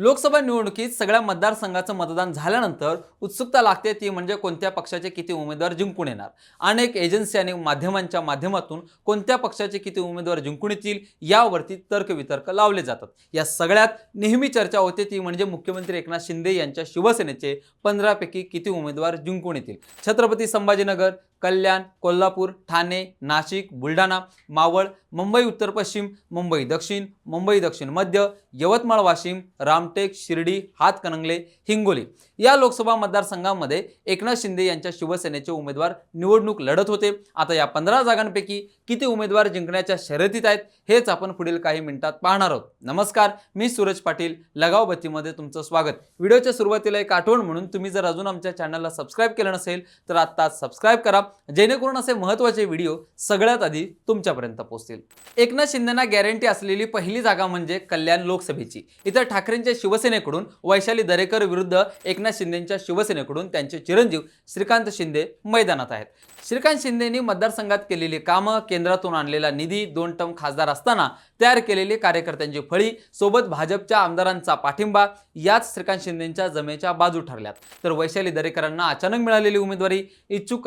लोकसभा निवडणुकीत सगळ्या मतदारसंघाचं मतदान झाल्यानंतर उत्सुकता लागते ती म्हणजे कोणत्या पक्षाचे किती उमेदवार जिंकून येणार. अनेक एजन्सी आणि माध्यमांच्या माध्यमातून कोणत्या पक्षाचे किती उमेदवार जिंकून येतील यावरती तर्कवितर्क लावले जातात. या सगळ्यात नेहमी चर्चा होते ती म्हणजे मुख्यमंत्री एकनाथ शिंदे यांच्या शिवसेनेचे पंधरापैकी किती उमेदवार जिंकून येतील. छत्रपती संभाजीनगर कल्याण कोल्हापूर ठाणे नाशिक बुलढाणा मावळ मुंबई उत्तर पश्चिम मुंबई दक्षिण मुंबई दक्षिण मध्य यवतमाळ वाशिम रामटेक शिर्डी हातकणंगले हिंगोली. या लोकसभा मतदारसंघामध्ये एकनाथ शिंदे यांच्या शिवसेनेचे उमेदवार निवडणूक लढत होते. आता या पंधरा जागांपैकी किती उमेदवार जिंकण्याच्या शर्यतीत आहेत हेच आपण पुढील काही मिनिटात पाहणार आहोत. नमस्कार मी सूरज पाटील लगाव बत्तीमध्ये तुमचं स्वागत. व्हिडिओच्या सुरुवातीला एक आठवण म्हणून तुम्ही जर अजून आमच्या चॅनलला सबस्क्राईब केलं नसेल तर आत्ताच सबस्क्राईब करा. जेणेकरून असे महत्त्वाचे व्हिडिओ सगळ्यात आधी तुमच्यापर्यंत पोहोचतील. एकनाथ शिंदेना गॅरंटी असलेली पहिली जागा म्हणजे कल्याण लोकसभेची. इथं ठाकरेंच्या शिवसेनेकडून वैशाली दरेकर विरुद्ध एकनाथ शिंदेच्या शिवसेनेकडून त्यांचे चिरंजीव श्रीकांत शिंदे मैदानात आहेत. श्रीकांत शिंदेनी मतदारसंघात केलेली कामं केंद्रातून आणलेला निधी दोन टर्म खासदार असताना तयार केलेली कार्यकर्त्यांची फळी सोबत भाजपच्या आमदारांचा पाठिंबा याच श्रीकांत शिंदेच्या जमेच्या बाजू ठरल्यात. तर वैशाली दरेकरांना अचानक मिळालेली उमेदवारी इच्छुक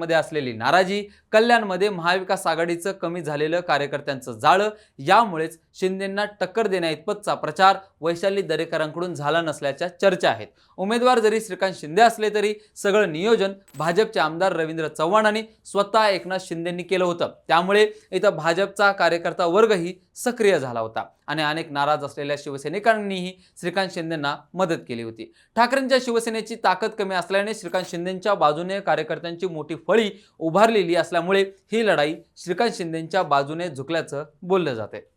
कार्यकर्त्यांमध्ये असलेली नाराजी कल्याणमध्ये महाविकास आघाडीचं कमी झालेलं कार्यकर्त्यांचं जाळं यामुळेच शिंदेंना टक्कर देण्याइतपतचा प्रचार वैशाली दरेकरांकडून झाला नसल्याच्या चर्चा आहेत. उमेदवार जरी श्रीकांत शिंदे असले तरी सगळं नियोजन भाजपचे आमदार रवींद्र चव्हाणांनी स्वतः एकनाथ शिंदेंनी केलं होतं. त्यामुळे इथं भाजपचा कार्यकर्ता वर्गही सक्रिय झाला होता आणि अनेक नाराज असलेल्या शिवसैनिकांनीही श्रीकांत शिंदेंना मदत केली होती. ठाकरेंच्या शिवसेनेची ताकद कमी असल्याने श्रीकांत शिंदेंच्या बाजूने कार्यकर्त्यांची मोठी फळी उभारलेली असल्यामुळे ही लढाई श्रीकांत शिंदेंच्या बाजूने झुकल्याचं बोललं जाते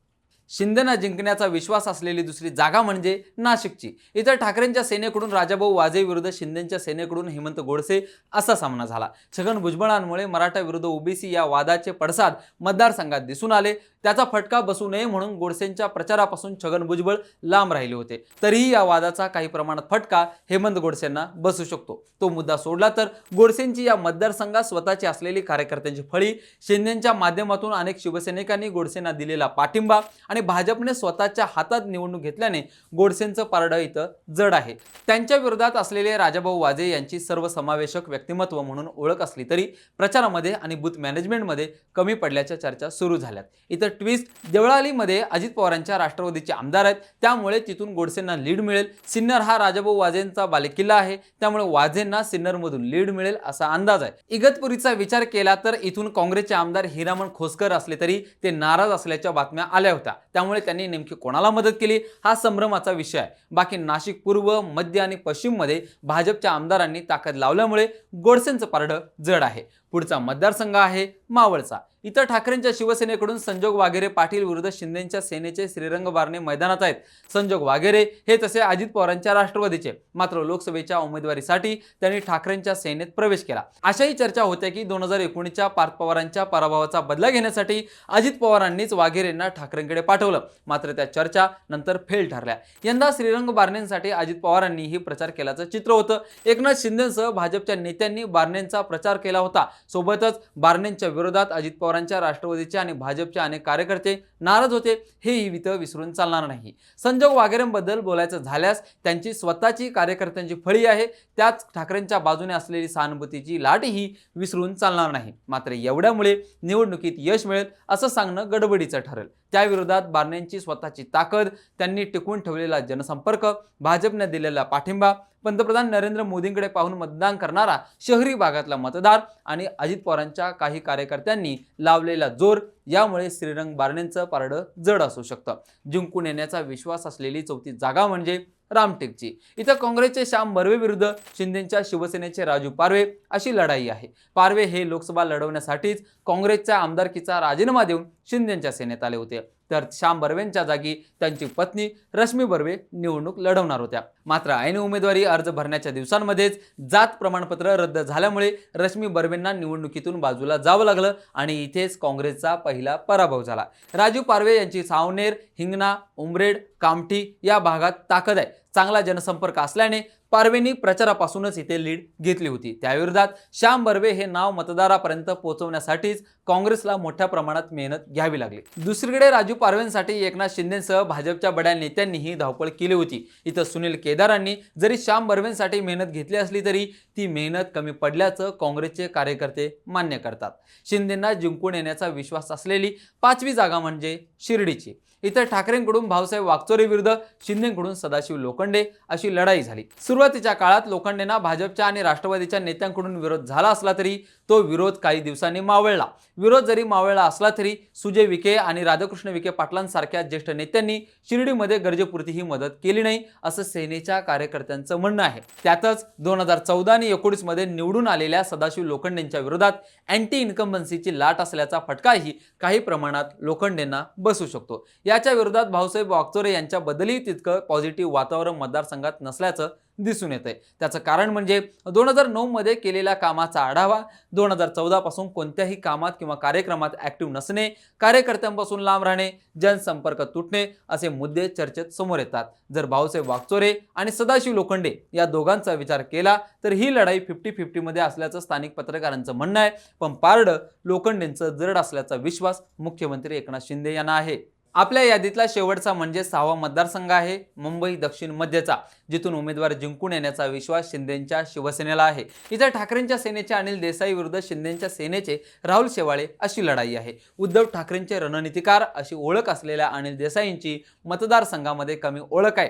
शिंदेना जिंकण्याचा विश्वास असलेली दुसरी जागा म्हणजे नाशिकची. इतर ठाकरेंच्या सेनेकडून राजाभाऊ वाजे विरुद्ध शिंदेच्या सेनेकडून हेमंत गोडसे असा सामना झाला. छगन भुजबळांमुळे मराठा विरुद्ध ओबीसी या वादाचे पडसाद मतदारसंघात दिसून आले. त्याचा फटका बसू नये म्हणून गोडसेंच्या प्रचारापासून छगन भुजबळ लांब राहिले होते. तरीही या वादाचा काही प्रमाणात फटका हेमंत गोडसेंना बसू शकतो. तो मुद्दा सोडला तर गोडसेंची या मतदारसंघात स्वतःची असलेली कार्यकर्त्यांची फळी शिंदेच्या माध्यमातून अनेक शिवसैनिकांनी गोडसेंना दिलेला पाठिंबा आणि भाजपने स्वतःच्या हातात निवडणूक घेतल्याने गोडसेंचं पारडं इथं जड आहे. त्यांच्या विरोधात असलेले राजाभाऊ वाजे यांची सर्वसमावेशक व्यक्तिमत्व म्हणून ओळख असली तरी प्रचारामध्ये आणि बूथ मॅनेजमेंटमध्ये कमी पडल्याच्या चर्चा सुरू झाल्यात. इथं ट्विस्ट देवळालीमध्ये अजित पवारांच्या राष्ट्रवादीचे आमदार आहेत. त्यामुळे तिथून गोडसेंना लीड मिळेल. सिन्नर हा राजाभाऊ वाजेंचा बालेकिल्ला आहे. त्यामुळे वाजेंना सिन्नरमधून लीड मिळेल असा अंदाज आहे. इगतपुरीचा विचार केला तर इथून काँग्रेसचे आमदार हिरामण खोसकर असले तरी ते नाराज असल्याच्या बातम्या आल्या होत्या. त्यामुळे त्यांनी नेमकी कोणाला मदत केली? हा संभ्रमाचा विषय आहे. बाकी नाशिक पूर्व मध्य आणि पश्चिममध्ये भाजपच्या आमदारांनी ताकद लावल्यामुळे गोडसेंचं पारडं जड आहे. पुढचा मतदारसंघ आहे मावळचा. इथं ठाकरेंच्या शिवसेनेकडून संजोग वाघेरे पाटील विरुद्ध शिंदेच्या सेनेचे श्रीरंग बारणे मैदानात आहेत. संजोग वाघेरे हे तसे अजित पवारांच्या राष्ट्रवादीचे. मात्र लोकसभेच्या उमेदवारीसाठी त्यांनी ठाकरेंच्या सेनेत प्रवेश केला. अशाही चर्चा होत्या की दोन हजार एकोणीसच्या पार्थ पवारांच्या पराभवाचा बदला घेण्यासाठी अजित पवारांनीच वाघेरेंना ठाकरेंकडे पाठवलं. मात्र त्या चर्चा नंतर फेल ठरल्या. यंदा श्रीरंग बारणेंसाठी अजित पवारांनीही प्रचार केल्याचं चित्र होतं. एकनाथ शिंदेसह भाजपच्या नेत्यांनी बारणेंचा प्रचार केला होता. सोबतच बारनेंच्या विरोधात अजित पवारांच्या राष्ट्रवादीचे आणि भाजपचे अनेक कार्यकर्ते नाराज होते हेही इथं विसरून चालणार नाही. संजोग वाघेरेंबद्दल बोलायचं झाल्यास त्यांची स्वतःची कार्यकर्त्यांची फळी आहे त्याच ठाकरेंच्या बाजूने असलेली सहानुभूतीची लाटही विसरून चालणार नाही. मात्र एवढ्यामुळे निवडणुकीत यश मिळेल असं सांगणं गडबडीचं ठरेल. त्याविरोधात बारण्यांची स्वतःची ताकद त्यांनी टिकवून ठेवलेला जनसंपर्क भाजपने दिलेला पाठिंबा पंतप्रधान नरेंद्र मोदींकडे पाहून मतदान करणारा शहरी भागातला मतदार आणि अजित पवारांच्या काही कार्यकर्त्यांनी लावलेला जोर यामुळे श्रीरंग बारणेंचं पारडं जड असू शकतं. जिंकून येण्याचा विश्वास असलेली चौथी जागा म्हणजे रामटेकची. इथं काँग्रेसचे श्याम बर्वे विरुद्ध शिंदेच्या शिवसेनेचे राजू पारवे अशी लढाई आहे. पारवे हे लोकसभा लढवण्यासाठीच काँग्रेसच्या आमदारकीचा राजीनामा देऊन शिंदेच्या सेनेत आले होते. तर श्याम बर्वेंच्या जागी त्यांची पत्नी रश्मी बर्वे निवडणूक लढवणार होत्या. मात्र ऐन उमेदवारी अर्ज भरण्याच्या दिवसांमध्येच जात प्रमाणपत्र रद्द झाल्यामुळे रश्मी बर्वेंना निवडणुकीतून बाजूला जावं लागलं आणि इथेच काँग्रेसचा पहिला पराभव झाला. राजू पारवे यांची सावनेर हिंगणा उमरेड कामठी या भागात ताकद आहे. चांगला जनसंपर्क असल्याने पारवेंनी प्रचारापासूनच इथे लीड घेतली होती. त्याविरोधात श्याम बर्वे हे नाव मतदारापर्यंत पोहोचवण्यासाठीच काँग्रेसला मोठ्या प्रमाणात मेहनत घ्यावी लागली. दुसरीकडे राजू पारवेंसाठी एकनाथ शिंदेसह भाजपच्या बड्या नेत्यांनीही धावपळ केली होती. इथं सुनील केदारांनी जरी श्याम बर्वेंसाठी मेहनत घेतली असली तरी ती मेहनत कमी पडल्याचं काँग्रेसचे कार्यकर्ते मान्य करतात. शिंदेंना जिंकून येण्याचा विश्वास असलेली पाचवी जागा म्हणजे शिर्डीची. इथं ठाकरेंकडून भाऊसाहेब वागचोरे विरुद्ध शिंदेकडून सदाशिव लोखंडे अशी लढाई झाली. सुरुवातीच्या काळात लोखंडेंना भाजपच्या आणि राष्ट्रवादीच्या नेत्यांकडून विरोध झाला असला तरी तो विरोध काही दिवसांनी मावळला. विरोध जरी मावळला असला तरी सुजय विखे आणि राधाकृष्ण विखे पाटलांसारख्या ज्येष्ठ नेत्यांनी शिर्डीमध्ये गरजेपुरती ही मदत केली नाही असं सेनेच्या कार्यकर्त्यांचं म्हणणं आहे. त्यातच दोन हजार चौदा आणि एकोणीसमध्ये निवडून आलेल्या सदाशिव लोखंडेंच्या विरोधात अँटी इन्कम्बन्सीची लाट असल्याचा फटकाही काही प्रमाणात लोखंडेंना बसू शकतो. याच्या विरोधात भाऊसाहेब वागचोरे यांच्याबद्दलही तितकं पॉझिटिव्ह वातावरण मतदारसंघात नसल्याचं दिसून येत आहे त्याचं कारण म्हणजे दोन हजार नऊमध्ये केलेल्या कामाचा आढावा दोन हजार चौदापासून कोणत्याही कामात किंवा कार्यक्रमात ॲक्टिव्ह नसणे कार्यकर्त्यांपासून लांब राहणे जनसंपर्क तुटणे असे मुद्दे चर्चेत समोर येतात. जर भाऊसाहेब वागचोरे आणि सदाशिव लोखंडे या दोघांचा विचार केला तर ही लढाई फिफ्टी फिफ्टीमध्ये असल्याचं स्थानिक पत्रकारांचं म्हणणं आहे. पण पारडं लोखंडेंचं जड असल्याचा विश्वास मुख्यमंत्री एकनाथ शिंदे यांना आहे. आपल्या यादीतला शेवटचा म्हणजे सहावा मतदारसंघ आहे मुंबई दक्षिण मध्यचा जिथून उमेदवार जिंकून येण्याचा विश्वास शिंदेच्या शिवसेनेला आहे. इथं ठाकरेंच्या सेनेचे अनिल देसाई विरुद्ध शिंदेच्या सेनेचे राहुल शेवाळे अशी लढाई आहे. उद्धव ठाकरेंचे रणनीतिकार अशी ओळख असलेल्या अनिल देसाईंची मतदारसंघामध्ये कमी ओळख आहे.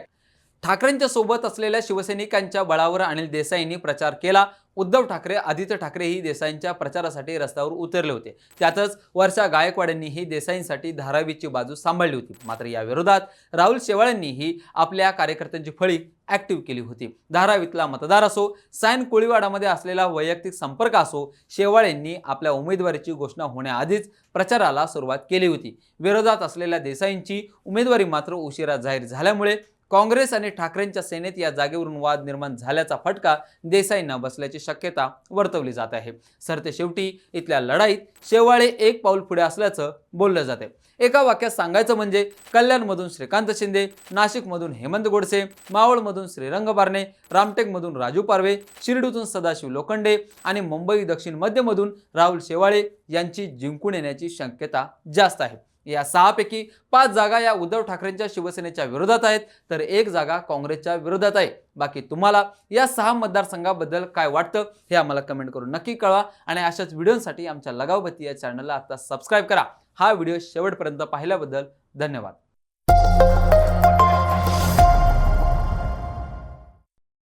ठाकरेंच्या सोबत असलेल्या शिवसैनिकांच्या बळावर अनिल देसाईंनी प्रचार केला उद्धव ठाकरे आदित्य ठाकरे ही देसाईंच्या प्रचारासाठी रस्त्यावर उतरले होते. त्यातच वर्षा गायकवाड यांनीही देसाईंसाठी धारावीची बाजू सांभाळली होती. मात्र या विरोधात राहुल शेवाळ्यांनीही आपल्या कार्यकर्त्यांची फळी ॲक्टिव्ह केली होती. धारावीतला मतदार असो सायन कोळीवाडामध्ये असलेला वैयक्तिक संपर्क असो शेवाळ्यांनी आपल्या उमेदवारीची घोषणा होण्याआधीच प्रचाराला सुरुवात केली होती. विरोधात असलेल्या देसाईंची उमेदवारी मात्र उशिरा जाहीर झाल्यामुळे काँग्रेस आणि ठाकरेंच्या सेनेत या जागेवरून वाद निर्माण झाल्याचा फटका देसाईंना बसल्याची शक्यता वर्तवली जात आहे. सरते शेवटी इथल्या लढाईत शेवाळे एक पाऊल पुढे असल्याचं बोललं जाते एका वाक्यात सांगायचं म्हणजे कल्याणमधून श्रीकांत शिंदे नाशिकमधून हेमंत गोडसे मावळमधून श्रीरंग बारणे रामटेकमधून राजू पारवे शिर्डीतून सदाशिव लोखंडे आणि मुंबई दक्षिण मध्यमधून राहुल शेवाळे यांची जिंकून येण्याची शक्यता जास्त आहे. या सहापैकी पाच जागा या उद्धव ठाकरेंच्या शिवसेनेच्या विरोधात आहेत. तर एक जागा काँग्रेसच्या विरोधात आहे. बाकी तुम्हाला या सहा मतदारसंघाबद्दल काय वाटतं हे आम्हाला कमेंट करून नक्की कळवा. आणि अशाच व्हिडिओसाठी आमच्या लगावबत्ती या चॅनलला आता सबस्क्राईब करा. हा व्हिडिओ शेवटपर्यंत पाहिल्याबद्दल धन्यवाद.